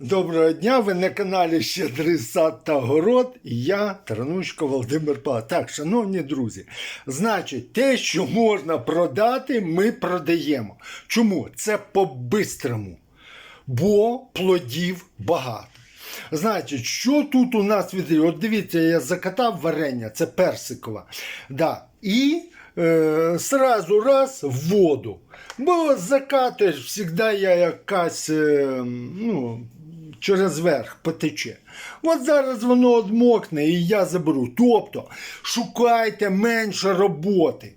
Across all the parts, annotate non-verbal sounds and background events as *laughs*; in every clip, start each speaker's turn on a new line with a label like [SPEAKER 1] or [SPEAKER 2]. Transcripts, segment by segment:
[SPEAKER 1] Доброго дня, ви на каналі Щедрий сад та город. Я, Таранучко Володимир Павлович. Так, шановні друзі, значить, те, що можна продати, ми продаємо. Чому? Це по-бистрому. Бо плодів багато. Значить, що тут у нас від. От дивіться, я закатав варення, це персикова. Да. І е, сразу раз в воду. Бо закатуєш, завжди я якась, е, ну, через верх потече. От зараз воно одмокне і я заберу. Тобто, шукайте менше роботи.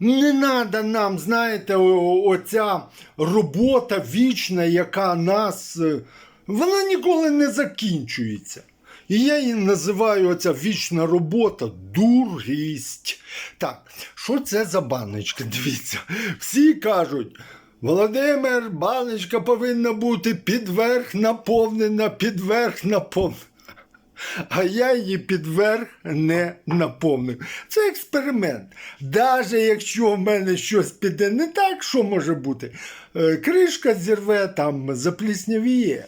[SPEAKER 1] Не треба нам, знаєте, оця робота вічна, яка нас. е, Вона ніколи не закінчується. І я її називаю оця вічна робота дурість. Так, що це за баночка? *laughs* Дивіться, всі кажуть. Володимир, баночка повинна бути підверх наповнена, підверх наповнена. А я її підверх не наповнив. Це експеримент. Навіть якщо в мене щось піде не так, що може бути? Е, Кришка зірве, там запліснявіє.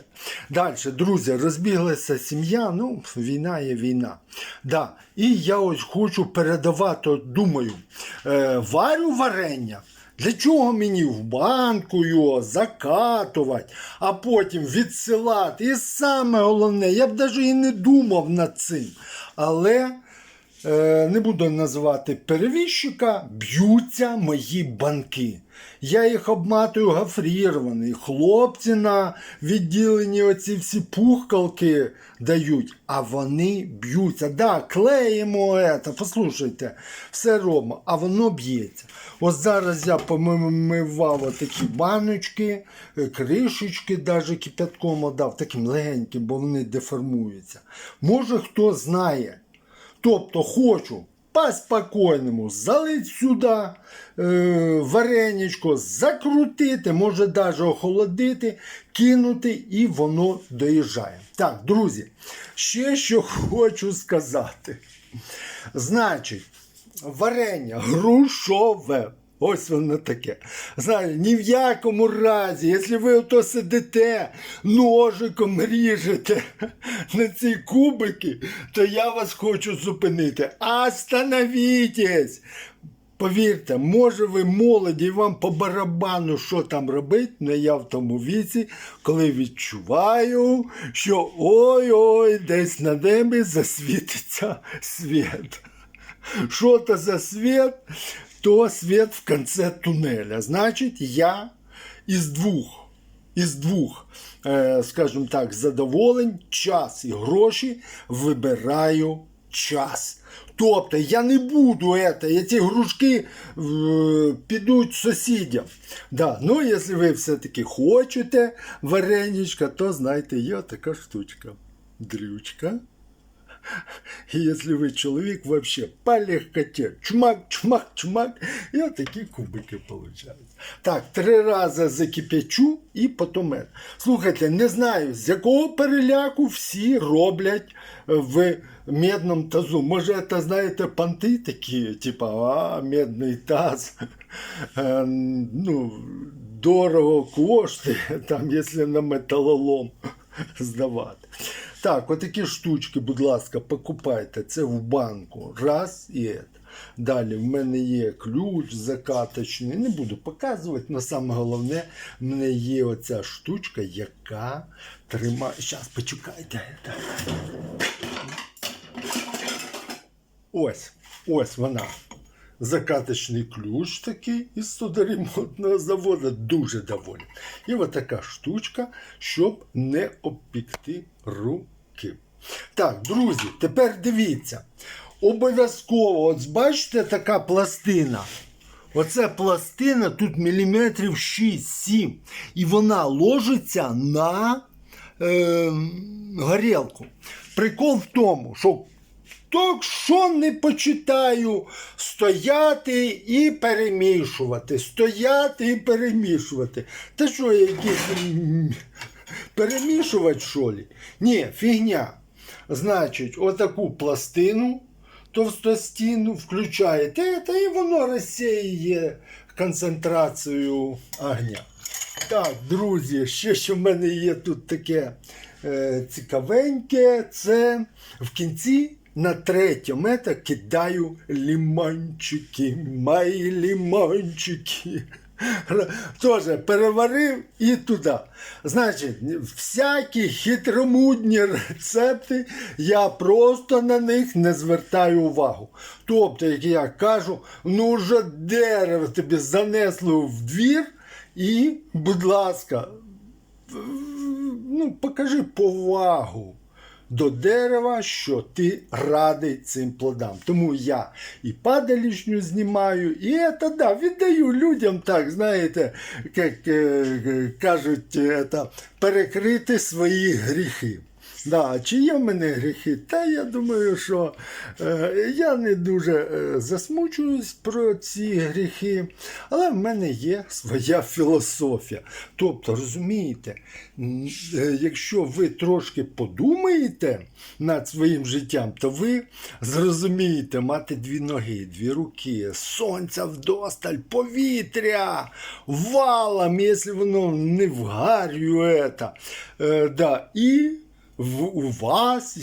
[SPEAKER 1] Далі, друзі, розбіглася сім'я, ну, війна є війна. Да. І я ось хочу передавати, думаю, е, варю варення. Для чого мені в банку його закатувати, а потім відсилати? І саме головне, я б навіть і не думав над цим. Але не буду називати перевізчика, б'ються мої банки. Я їх обматую гофрірований. Хлопці на відділенні оці всі пухкалки дають, а вони б'ються. Да, клеїмо це, послухайте, все робимо, а воно б'ється. Ось зараз я помивав отакі баночки, е, кришечки, навіть кипятком отдав, таким легеньким, бо вони деформуються. Може хто знає. Тобто хочу по-спокійному залити сюди е, вареничко, закрутити, може навіть охолодити, кинути і воно доїжджає. Так, друзі, ще що хочу сказати. Значить, варення грушове. Ось воно таке. Знаєте, ні в якому разі, якщо ви ото сидите, ножиком ріжете *laughs* на ці кубики, то я вас хочу зупинити. Остановітесь! Повірте, може ви молоді, і вам по барабану, що там робити, але я в тому віці, коли відчуваю, що ой-ой, десь на небі засвітиться *laughs* світ. Що то за світ? То світ в кінці тунеля. Значить, я із двох, із двох, е, скажімо так, задоволень, час і гроші вибираю час. Тобто я не буду я ці грушки е, підуть сусідям. Да, ну, якщо ви все-таки хочете вареничка, то знайте, є така штучка. Дрючка. Если вы человек, вообще по легкоте. Чмак, чмак, чмак. И вот такие кубики получаются. Так, три рази закипячу і потім. е. Слухайте, не знаю, з якого переляку всі роблять в медному тазу. Може, це, знаєте, понти такі, типа, а, медний таз. Е, Ну, дорого коштує, там, якщо на металолом здавати. Так, отакі штучки, будь ласка, покупайте. Це в банку. Раз і це. Далі в мене є ключ закаточний. Не буду показувати, але саме головне, в мене є оця штучка, яка тримає. Зараз почекайте. Ось, ось вона. Закаточний ключ такий із судоремонтного заводу, дуже доволі. І от така штучка, щоб не обпікти руки. Так, друзі, тепер дивіться. Обов'язково, от бачите, така пластина. Оце пластина тут міліметрів 6-7. І вона ложиться на е, горілку. Прикол в тому, що так що не почитаю, стояти і перемішувати, стояти і перемішувати. Та що, якісь м, перемішувати, що ли? Ні, фігня. Значить, отаку пластину товстостінну включаєте, та і воно розсіює концентрацію огня. Так, друзі, ще що в мене є тут таке е, цікавеньке, це в кінці на третьому ета кидаю лімончики, мої лімончики. Тоже переварив і туди. Значить, всякі хитромудні рецепти, я просто на них не звертаю увагу. Тобто, як я кажу, ну вже дерево тобі занесло в двір, і, будь ласка, ну, покажи повагу до дерева, що ти радий цим плодам. Тому я і падалішню знімаю, і це, да, віддаю людям так, знаєте, як е, кажуть, это, перекрити свої гріхи. Да, чи є в мене гріхи? Та я думаю, що е, я не дуже е, засмучуюсь про ці гріхи, але в мене є своя філософія. Тобто, розумієте, е, якщо ви трошки подумаєте над своїм життям, то ви зрозумієте мати дві ноги, дві руки, сонця вдосталь, повітря, валом, якщо воно не вгарює. Е, да, і в, у вас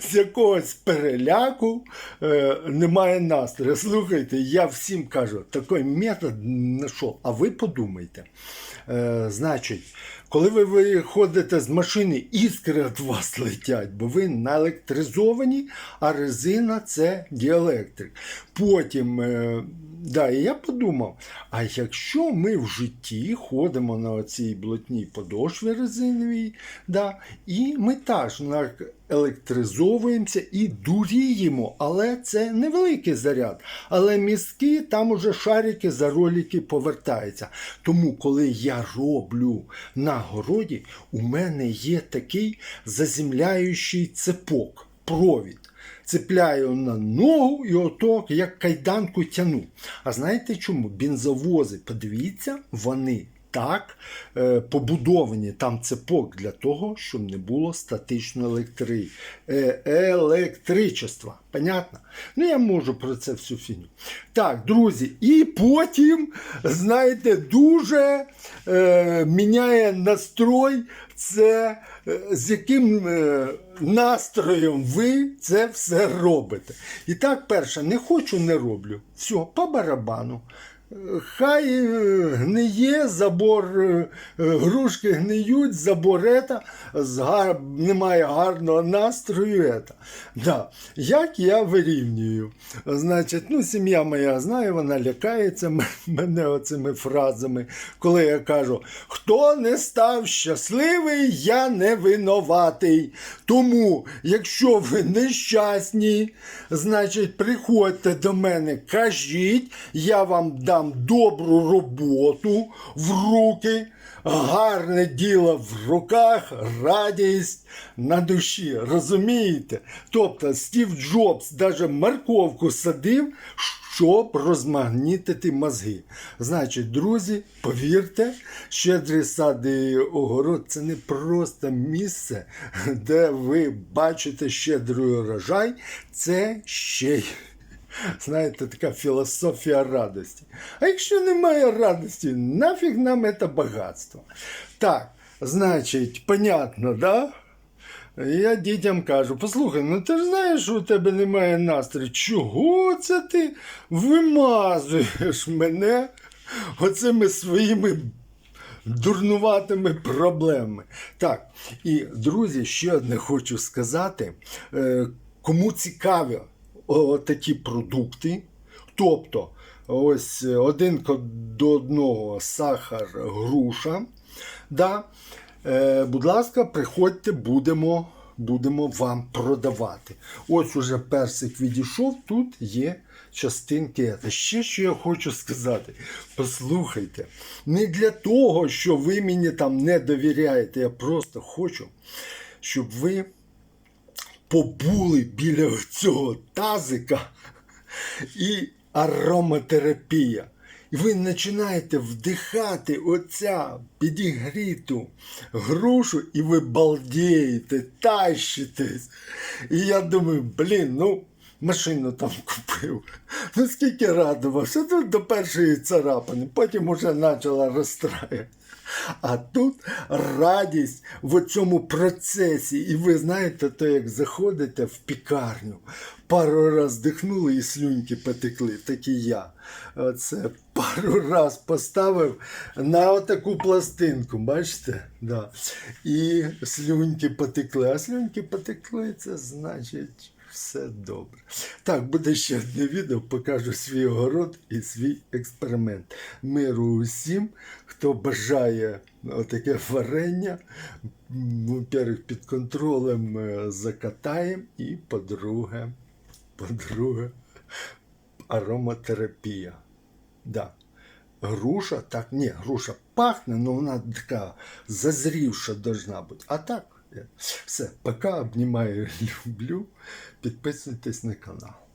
[SPEAKER 1] з якогось переляку е, немає настрою. Слухайте, я всім кажу, такий метод знайшов, а ви подумайте. Е, значить, коли ви виходите з машини, іскри від вас летять, бо ви наелектризовані, а резина це діелектрик. Потім, е, да, і я подумав: а якщо ми в житті ходимо на оцій блотній подошві резиновій, да, і ми теж електризовуємося і дуріємо, але це невеликий заряд. Але мізки, там уже шарики за ролики повертаються. Тому, коли я роблю на городі, у мене є такий заземляючий цепок, провід. Цепляю на ногу і ото як кайданку тяну. А знаєте чому? Бензовози, подивіться, вони так е, побудовані там цепок для того, щоб не було статичного електри... е, електричества. Понятно? Ну, я можу про це всю фігню. Так, друзі, і потім, знаєте, дуже е, міняє настрой це, е, з яким е, настроєм ви це все робите. І так, перше, не хочу, не роблю. Все, по барабану. Хай е, гниє забор, е, грушки гниють, забор ета, гар... немає гарного настрою. Ета. Да. Як я вирівнюю? Значить, ну, сім'я моя знає, вона лякається мене оцими фразами, коли я кажу: хто не став щасливий, я не винуватий. Тому, якщо ви нещасні, значить, приходьте до мене, кажіть, я вам дам добру роботу в руки, гарне діло в руках, радість на душі. Розумієте? Тобто Стів Джобс навіть морковку садив, щоб розмагнітити мозги. Значить, друзі, повірте, щедрий сад і огород це не просто місце, де ви бачите щедрий урожай, це ще й Знаєте, така філософія радості. А якщо немає радості, нафіг нам це багатство. Так, значить, понятно, да? Я дітям кажу, послухай, ну ти ж знаєш, що у тебе немає настрою. Чого це ти вимазуєш мене оцими своїми дурнуватими проблемами? Так, і друзі, ще одне хочу сказати. Е, Кому цікаві о, такі продукти, тобто ось один до одного сахар, груша. Да? Е, будь ласка, приходьте, будемо, будемо вам продавати. Ось уже персик відійшов, тут є частинки. Ще що я хочу сказати. Послухайте, не для того, що ви мені там не довіряєте, я просто хочу, щоб ви побули біля цього тазика і ароматерапія. І ви починаєте вдихати оця підігріту грушу, і ви балдієте, тащитесь. І я думаю, блін, ну машину там купив. Ну скільки радувався, до першої царапини, потім уже почала розстраювати. А тут радість в цьому процесі. І ви знаєте, то як заходите в пікарню, пару раз дихнули і слюньки потекли, так і я. Оце пару раз поставив на отаку пластинку, бачите? Да. І слюньки потекли. А слюньки потекли, це значить. Все добре. Так, буде ще одне відео, покажу свій огород і свій експеримент. Миру усім, хто бажає таке варення, во-первых, під контролем е, закатаємо, і по-друге, по-друге, ароматерапія. Да. Груша, так, ні, груша пахне, але вона така зазрівша должна бути. А так, все, пока обнімаю, *laughs* люблю. Підписуйтесь на канал.